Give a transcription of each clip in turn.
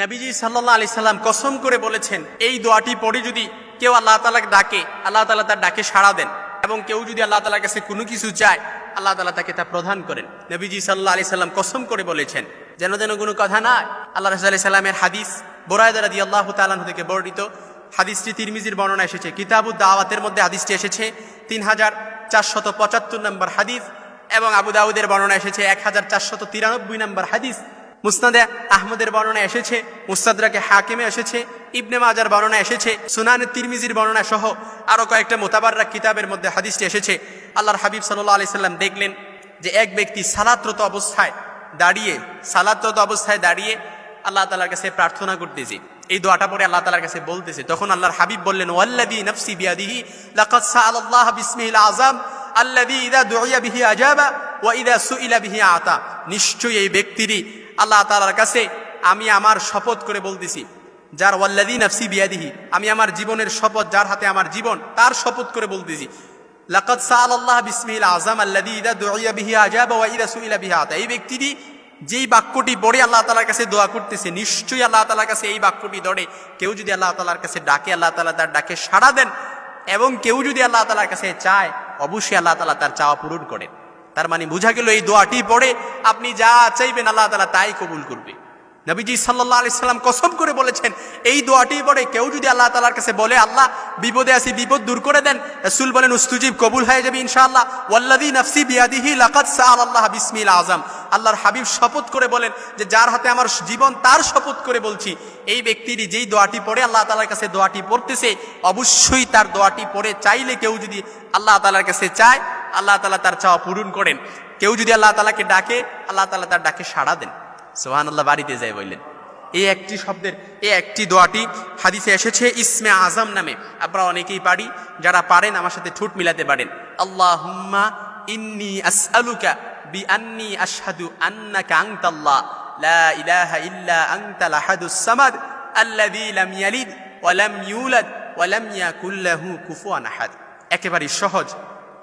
নবীজি সাল্লাহ আলি সাল্লাম কসম করে বলেছেন, এই দোয়াটি পড়ে যদি কেউ আল্লাহ তালাকে ডাকে, আল্লাহ তালা তার ডাকে সাড়া দেন। এবং কেউ যদি আল্লাহ তালার কাছে কোনো কিছু চায়, আল্লাহ তালা তাকে তা প্রদান করেন। নবীজি সাল্লাহ আলি সাল্লাম কসম করে বলেছেন, যেন যেন কোনো কথা নয় আল্লাহ রসুল আলি সাল্লামের হাদিস বোরায়দারা দিয়ে আল্লাহ তালাহ থেকে বর্ণিত। হাদিসটি তিরমিজির বর্ণনা এসেছে, কিতাবুদ দাওয়াতের মধ্যে হাদিসটি এসেছে তিন হাজার চারশত পঁচাত্তর নম্বর হাদিস এবং আবু দাউদের বর্ণনা এসেছে এক হাজার চারশত তিরানব্বই নম্বর হাদিস। মুসনাদে আহমদের বর্ণনা এসেছে, মুস্তাদরাকে হাকিমে এসেছে, ইবনে মাজার বর্ণনা এসেছে, সুনান তিরমিজির বর্ণনা সহ আরও কয়েকটা মোতাবাররা কিতাবের মধ্যে হাদিসটি এসেছে। আল্লাহর হাবিব সাল্লাহ আলি সাল্লাম দেখলেন যে এক ব্যক্তি সালাত্রত অবস্থায় দাঁড়িয়ে, সালাত্রত অবস্থায় দাঁড়িয়ে আল্লাহ তালার কাছে প্রার্থনা করতেছে। এই দোয়াটা পরে আল্লাহ তালার কাছে বলতেছে। তখন আল্লাহর হাবিব বললেন ওয়াল্লাদি নফসি বিয়াদিহি, লাকাদ সাআলাল্লাহ বিসমিহিল আযাম, আল্লাযী ইযা দুইয়া বিহি আজাবা ওয়া ইযা সুইলা বিহি আতা। নিশ্চয়ই এই ব্যক্তিরই আল্লাহ তালার কাছে আমি আমার শপথ করে বলতেছি, যার ওয়াল্লাদি নফসি বিয়াদিহি, আমি আমার জীবনের শপথ, যার হাতে আমার জীবন, তার শপথ করে বলতেছি, লাকাদ সাআলাল্লাহ বিসমিহিল আযাম আল্লাযী ইযা দুইয়া বিহি আজাবা ওয়া ইযা সুইলা এই ব্যক্তিটি যেই বাক্যটি পড়ে আল্লাহ তালার কাছে দোয়া করতেছে, নিশ্চয়ই আল্লাহ তালার কাছে এই বাক্যটি ধরে। কেউ যদি আল্লাহ তালার কাছে ডাকে, আল্লাহ তালা তার ডাকে সাড়া দেন, এবং কেউ যদি আল্লাহ তালার কাছে চায়, অবশ্যই আল্লাহ তালা তার চাওয়া পূরণ করেন। তার মানে বোঝা গেল এই দোয়াটি পড়ে আপনি যা চাইবেন আল্লাহ তালা তাই কবুল করবে। নবীজি সাল্লাহ আলি সাল্লাম কসম করে বলেছেন, এই দোয়াটি পড়ে কেউ যদি আল্লাহ তালার কাছে বলে, আল্লাহ, বিপদে আসি, বিপদ দূর করে দেন, রসুল বলেন, উস্তুজিব কবুল হয়ে যাবে ইনশাআল্লাহ। ওয়াল্লাদি নফসি বিয়াদিহি লাকাত সাআল আল্লাহ বিসমিল আজম আল্লাহর হাবিব শপথ করে বলেন যে, যার হাতে আমার জীবন, তার শপথ করে বলছি। এই ব্যক্তিরই যেই দোয়াটি পড়ে আল্লাহ তালার কাছে দোয়াটি পড়তেছে, অবশ্যই তার দোয়াটি পড়ে চাইলে কেউ যদি আল্লাহ তালার কাছে চায় আল্লাহ তালা তার চাওয়া পূরণ করেন। কেউ যদি আল্লাহ তালাকে ডাকে, আল্লাহ তালা তার ডাকে সাড়া দেন। সোহান আল্লাহ বাড়িতে যায় বললেন। এই একটি শব্দের এই একটি দোয়াটি হাদিসে এসেছে, ইসমে আজম নামে। আপনারা অনেকেই পারি, যারা পারেন আমার সাথে ঠুট মিলাতে পারেন। আল্লাহ হুম্মা ইন্নি বি আন্নি লা ইলাহা ইল্লা সামাদ লাম ইয়ালিদ ইউলাদ একেবারে সহজ।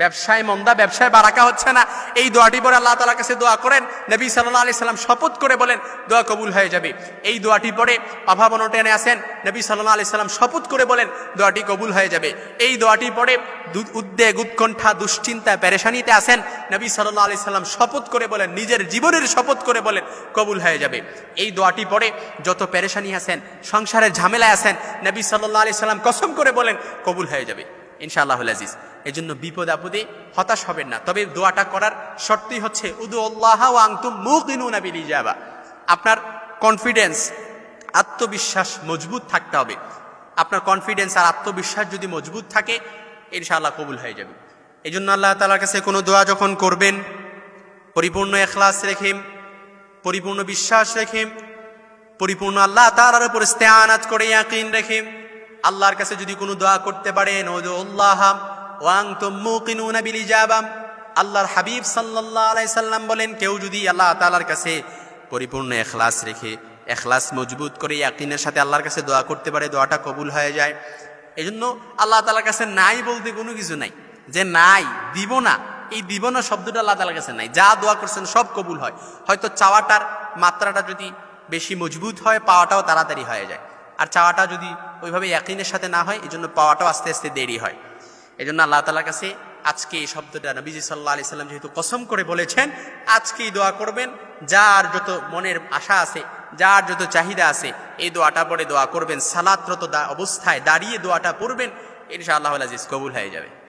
ব্যবসায় মন্দা, ব্যবসায় বারাকা হচ্ছে না। এই দোয়াটি পরে আল্লাহ তালার কাছে দোয়া করেন। নবী সাল্লাহ আলি সাল্লাম শপথ করে বলেন, দোয়া কবুল হয়ে যাবে। এই দোয়াটি পরে অভাব অনটনে আসেন, নবী সাল্লাহ আলি সাল্লাম শপথ করে বলেন, দোয়াটি কবুল হয়ে যাবে। এই দোয়াটি পরে উদ্বেগ, উৎকণ্ঠা, দুশ্চিন্তা, পেরেশানিতে আসেন। নবী সাল্লাহ আলি সাল্লাম শপথ করে বলেন, নিজের জীবনের শপথ করে বলেন, কবুল হয়ে যাবে। এই দোয়াটি পরে যত পেরেশানি আসেন, সংসারের ঝামেলায় আসেন, নবী সাল্লাহ আলি সাল্লাম কসম করে বলেন, কবুল হয়ে যাবে। ইনশাআল্লাহ আজিজ। এই জন্য বিপদ আপদে হতাশ হবেন না। তবে দোয়াটা করার শর্তই হচ্ছে উদু আল্লাহ আংতুম মুকিনুনা বিল ইজাবা। আপনার কনফিডেন্স আত্মবিশ্বাস মজবুত থাকতে হবে। আপনার কনফিডেন্স আর আত্মবিশ্বাস যদি মজবুত থাকে, ইনশাআল্লাহ কবুল হয়ে যাবে। এই জন্য আল্লাহ তালার কাছে কোনো দোয়া যখন করবেন, পরিপূর্ণ এখলাস রেখে পরিপূর্ণ বিশ্বাস রেখে পরিপূর্ণ আল্লাহ তালার উপর ইস্তেআনাত করে ইয়াকিন রেখে আল্লাহর কাছে যদি কোনো দোয়া করতে পারেন ওয়াং আল্লাহর হাবিব সাল্লাল্লাহু আলাইহি সাল্লাম বলেন, কেউ যদি আল্লাহ তাআলার কাছে পরিপূর্ণ এখলাস রেখে, এখলাস মজবুত করে ইয়াকিনের সাথে আল্লাহর কাছে দোয়া করতে পারে, দোয়াটা কবুল হয়ে যায়। এজন্য আল্লাহ তাআলার কাছে নাই বলতে কোনো কিছু নাই। যে নাই, দিব না, এই দিব না শব্দটা আল্লাহ তাআলার কাছে নাই। যা দোয়া করছেন সব কবুল হয়। হয়তো চাওয়াটার মাত্রাটা যদি বেশি মজবুত হয়, পাওয়াটাও তাড়াতাড়ি হয়ে যায়। আর চাওয়াটা যদি ওইভাবে একদিনের সাথে না হয় এই জন্য পাওয়াটাও আস্তে আস্তে দেরি হয়। এই জন্য আল্লাহ তালার কাছে আজকে এই শব্দটা নবীজি সাল্লাহ আলি সাল্লাম যেহেতু কসম করে বলেছেন, আজকেই দোয়া করবেন। যার যত মনের আশা আছে, যার যত চাহিদা আছে, এই দোয়াটা পরে দোয়া করবেন। সালাত্রত অবস্থায় দাঁড়িয়ে দোয়াটা পড়বেন। ইনশাআল্লাহ আজিজ কবুল হয়ে যাবে।